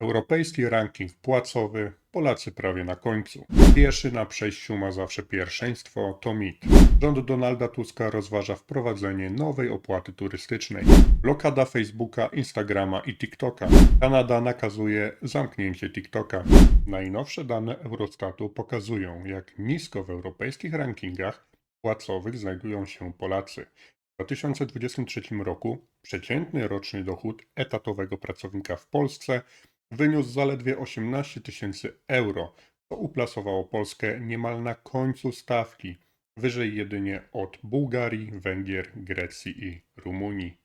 Europejski ranking płacowy, Polacy prawie na końcu. Pierwszy na przejściu ma zawsze pierwszeństwo, to mit. Rząd Donalda Tuska rozważa wprowadzenie nowej opłaty turystycznej. Blokada Facebooka, Instagrama i TikToka. Kanada nakazuje zamknięcie TikToka. Najnowsze dane Eurostatu pokazują, jak nisko w europejskich rankingach płacowych znajdują się Polacy. W 2023 roku przeciętny roczny dochód etatowego pracownika w Polsce wyniósł zaledwie 18 tysięcy euro, co uplasowało Polskę niemal na końcu stawki, wyżej jedynie od Bułgarii, Węgier, Grecji i Rumunii.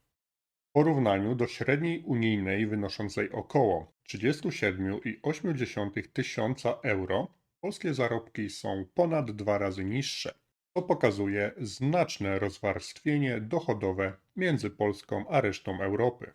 W porównaniu do średniej unijnej wynoszącej około 37,8 tysiąca euro, polskie zarobki są ponad dwa razy niższe. To pokazuje znaczne rozwarstwienie dochodowe między Polską a resztą Europy.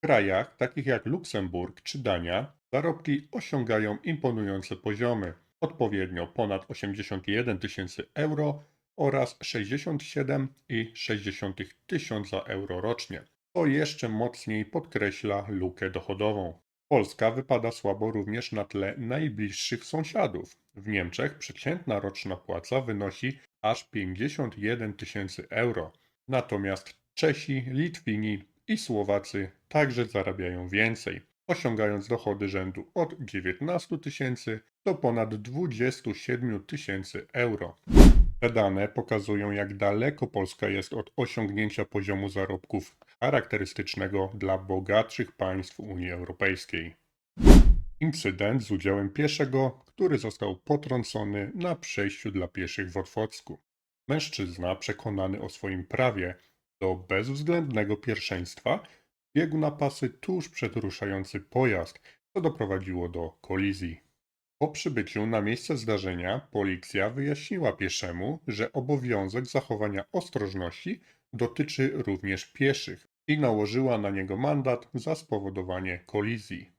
Krajach takich jak Luksemburg czy Dania zarobki osiągają imponujące poziomy, odpowiednio ponad 81 tysięcy euro oraz 67,6 tysiąca euro rocznie. To jeszcze mocniej podkreśla lukę dochodową. Polska wypada słabo również na tle najbliższych sąsiadów. W Niemczech przeciętna roczna płaca wynosi aż 51 tysięcy euro, natomiast Czesi, Litwini i Słowacy także zarabiają więcej, osiągając dochody rzędu od 19 tysięcy do ponad 27 tysięcy euro. Te dane pokazują, jak daleko Polska jest od osiągnięcia poziomu zarobków charakterystycznego dla bogatszych państw Unii Europejskiej. Incydent z udziałem pieszego, który został potrącony na przejściu dla pieszych w Otwocku. Mężczyzna, przekonany o swoim prawie do bezwzględnego pierwszeństwa, biegł na pasy tuż przed ruszający pojazd, co doprowadziło do kolizji. Po przybyciu na miejsce zdarzenia policja wyjaśniła pieszemu, że obowiązek zachowania ostrożności dotyczy również pieszych i nałożyła na niego mandat za spowodowanie kolizji.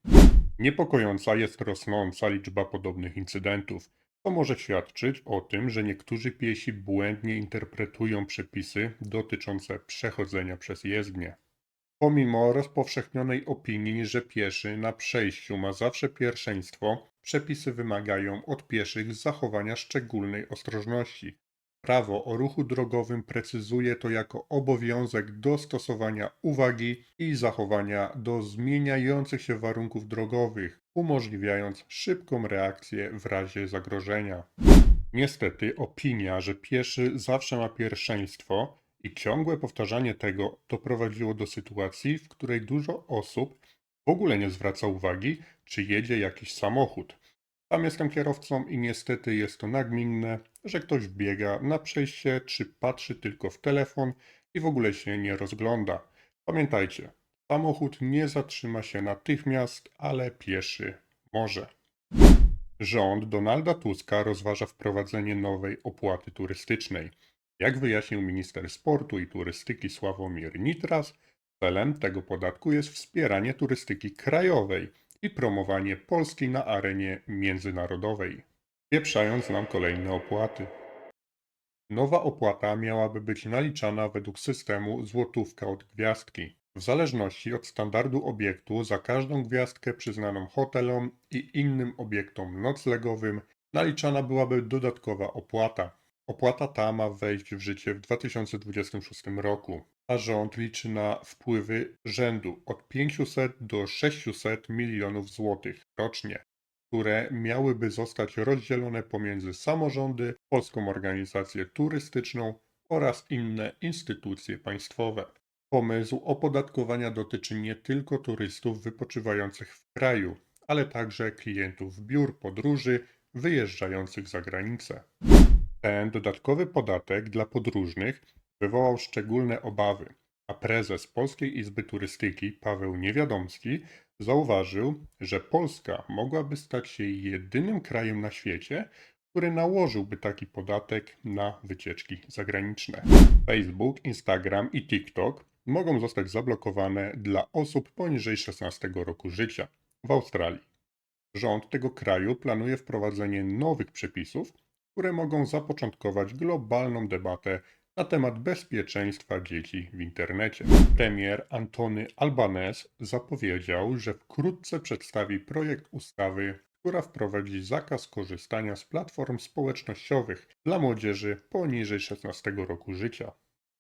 Niepokojąca jest rosnąca liczba podobnych incydentów. To może świadczyć o tym, że niektórzy piesi błędnie interpretują przepisy dotyczące przechodzenia przez jezdnię. Pomimo rozpowszechnionej opinii, że pieszy na przejściu ma zawsze pierwszeństwo, przepisy wymagają od pieszych zachowania szczególnej ostrożności. Prawo o ruchu drogowym precyzuje to jako obowiązek dostosowania uwagi i zachowania do zmieniających się warunków drogowych, umożliwiając szybką reakcję w razie zagrożenia. Niestety, opinia, że pieszy zawsze ma pierwszeństwo i ciągłe powtarzanie tego doprowadziło do sytuacji, w której dużo osób w ogóle nie zwraca uwagi, czy jedzie jakiś samochód. Sam jestem kierowcą i niestety jest to nagminne, że ktoś wbiega na przejście, czy patrzy tylko w telefon i w ogóle się nie rozgląda. Pamiętajcie, samochód nie zatrzyma się natychmiast, ale pieszy może. Rząd Donalda Tuska rozważa wprowadzenie nowej opłaty turystycznej. Jak wyjaśnił minister sportu i turystyki Sławomir Nitras, celem tego podatku jest wspieranie turystyki krajowej i promowanie Polski na arenie międzynarodowej, pieprzając nam kolejne opłaty. Nowa opłata miałaby być naliczana według systemu złotówka od gwiazdki. W zależności od standardu obiektu za każdą gwiazdkę przyznaną hotelom i innym obiektom noclegowym naliczana byłaby dodatkowa opłata. Opłata ta ma wejść w życie w 2026 roku, a rząd liczy na wpływy rzędu od 500 do 600 milionów złotych rocznie, które miałyby zostać rozdzielone pomiędzy samorządy, Polską Organizację Turystyczną oraz inne instytucje państwowe. Pomysł opodatkowania dotyczy nie tylko turystów wypoczywających w kraju, ale także klientów biur podróży wyjeżdżających za granicę. Ten dodatkowy podatek dla podróżnych wywołał szczególne obawy, a prezes Polskiej Izby Turystyki Paweł Niewiadomski zauważył, że Polska mogłaby stać się jedynym krajem na świecie, który nałożyłby taki podatek na wycieczki zagraniczne. Facebook, Instagram i TikTok mogą zostać zablokowane dla osób poniżej 16 roku życia w Australii. Rząd tego kraju planuje wprowadzenie nowych przepisów, które mogą zapoczątkować globalną debatę na temat bezpieczeństwa dzieci w internecie. Premier Antony Albanese zapowiedział, że wkrótce przedstawi projekt ustawy, która wprowadzi zakaz korzystania z platform społecznościowych dla młodzieży poniżej 16 roku życia.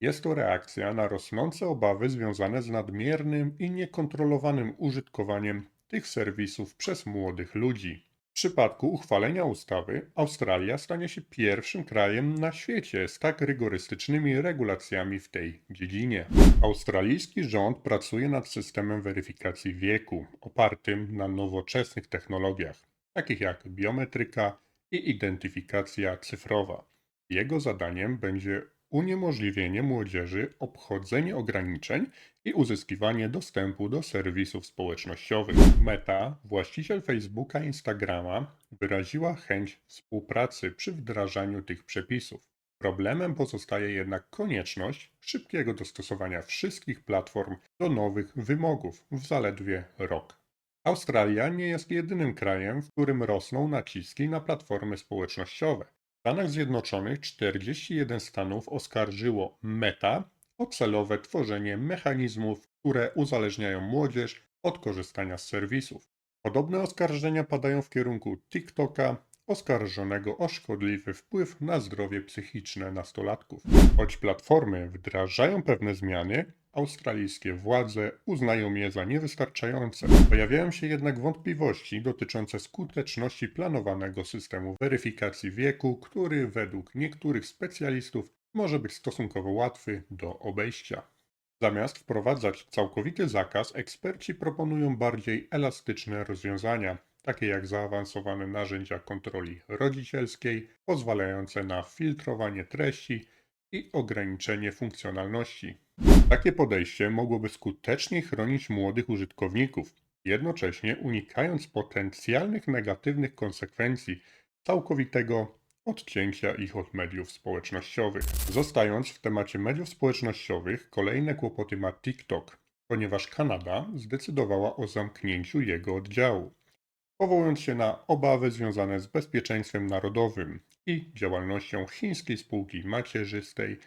Jest to reakcja na rosnące obawy związane z nadmiernym i niekontrolowanym użytkowaniem tych serwisów przez młodych ludzi. W przypadku uchwalenia ustawy Australia stanie się pierwszym krajem na świecie z tak rygorystycznymi regulacjami w tej dziedzinie. Australijski rząd pracuje nad systemem weryfikacji wieku opartym na nowoczesnych technologiach, takich jak biometryka i identyfikacja cyfrowa. Jego zadaniem będzie uniemożliwienie młodzieży obchodzenie ograniczeń i uzyskiwanie dostępu do serwisów społecznościowych. Meta, właściciel Facebooka i Instagrama, wyraziła chęć współpracy przy wdrażaniu tych przepisów. Problemem pozostaje jednak konieczność szybkiego dostosowania wszystkich platform do nowych wymogów w zaledwie rok. Australia nie jest jedynym krajem, w którym rosną naciski na platformy społecznościowe. Stanach Zjednoczonych 41 stanów oskarżyło Meta o celowe tworzenie mechanizmów, które uzależniają młodzież od korzystania z serwisów. Podobne oskarżenia padają w kierunku TikToka, oskarżonego o szkodliwy wpływ na zdrowie psychiczne nastolatków. Choć platformy wdrażają pewne zmiany, australijskie władze uznają je za niewystarczające. Pojawiają się jednak wątpliwości dotyczące skuteczności planowanego systemu weryfikacji wieku, który według niektórych specjalistów może być stosunkowo łatwy do obejścia. Zamiast wprowadzać całkowity zakaz, eksperci proponują bardziej elastyczne rozwiązania, takie jak zaawansowane narzędzia kontroli rodzicielskiej, pozwalające na filtrowanie treści i ograniczenie funkcjonalności. Takie podejście mogłoby skutecznie chronić młodych użytkowników, jednocześnie unikając potencjalnych negatywnych konsekwencji całkowitego odcięcia ich od mediów społecznościowych. Zostając w temacie mediów społecznościowych, kolejne kłopoty ma TikTok, ponieważ Kanada zdecydowała o zamknięciu jego oddziału, powołując się na obawy związane z bezpieczeństwem narodowym i działalnością chińskiej spółki macierzystej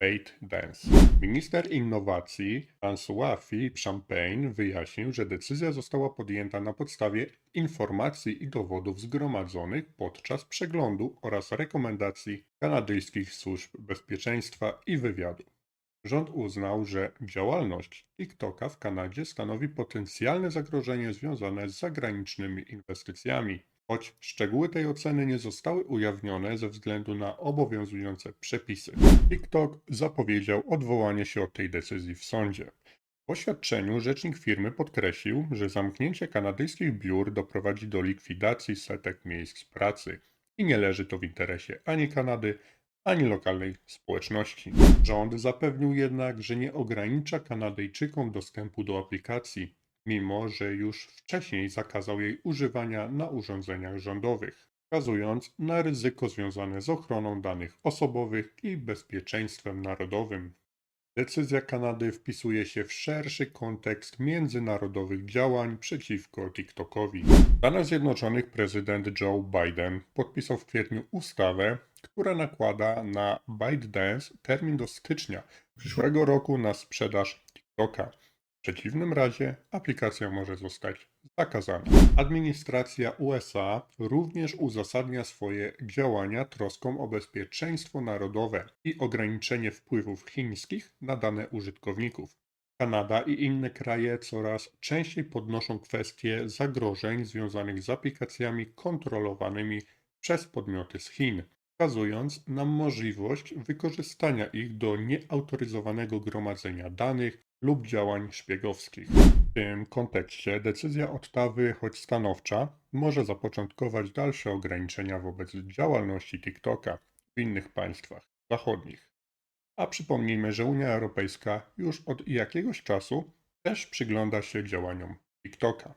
ByteDance. Minister innowacji François Philippe Champagne wyjaśnił, że decyzja została podjęta na podstawie informacji i dowodów zgromadzonych podczas przeglądu oraz rekomendacji kanadyjskich służb bezpieczeństwa i wywiadu. Rząd uznał, że działalność TikToka w Kanadzie stanowi potencjalne zagrożenie związane z zagranicznymi inwestycjami choć szczegóły tej oceny nie zostały ujawnione ze względu na obowiązujące przepisy. TikTok zapowiedział odwołanie się od tej decyzji w sądzie. W oświadczeniu rzecznik firmy podkreślił, że zamknięcie kanadyjskich biur doprowadzi do likwidacji setek miejsc pracy i nie leży to w interesie ani Kanady, ani lokalnej społeczności. Rząd zapewnił jednak, że nie ogranicza Kanadyjczykom dostępu do aplikacji, mimo że już wcześniej zakazał jej używania na urządzeniach rządowych, wskazując na ryzyko związane z ochroną danych osobowych i bezpieczeństwem narodowym. Decyzja Kanady wpisuje się w szerszy kontekst międzynarodowych działań przeciwko TikTokowi. W Stanach Zjednoczonych prezydent Joe Biden podpisał w kwietniu ustawę, która nakłada na ByteDance termin do stycznia przyszłego roku na sprzedaż TikToka przeciwnym razie aplikacja może zostać zakazana. Administracja USA również uzasadnia swoje działania troską o bezpieczeństwo narodowe i ograniczenie wpływów chińskich na dane użytkowników. Kanada i inne kraje coraz częściej podnoszą kwestie zagrożeń związanych z aplikacjami kontrolowanymi przez podmioty z Chin, wskazując na możliwość wykorzystania ich do nieautoryzowanego gromadzenia danych lub działań szpiegowskich. W tym kontekście decyzja Ottawy, choć stanowcza, może zapoczątkować dalsze ograniczenia wobec działalności TikToka w innych państwach zachodnich. A przypomnijmy, że Unia Europejska już od jakiegoś czasu też przygląda się działaniom TikToka.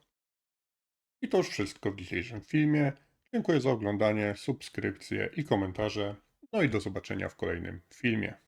I to już wszystko w dzisiejszym filmie. Dziękuję za oglądanie, subskrypcje i komentarze. No i do zobaczenia w kolejnym filmie.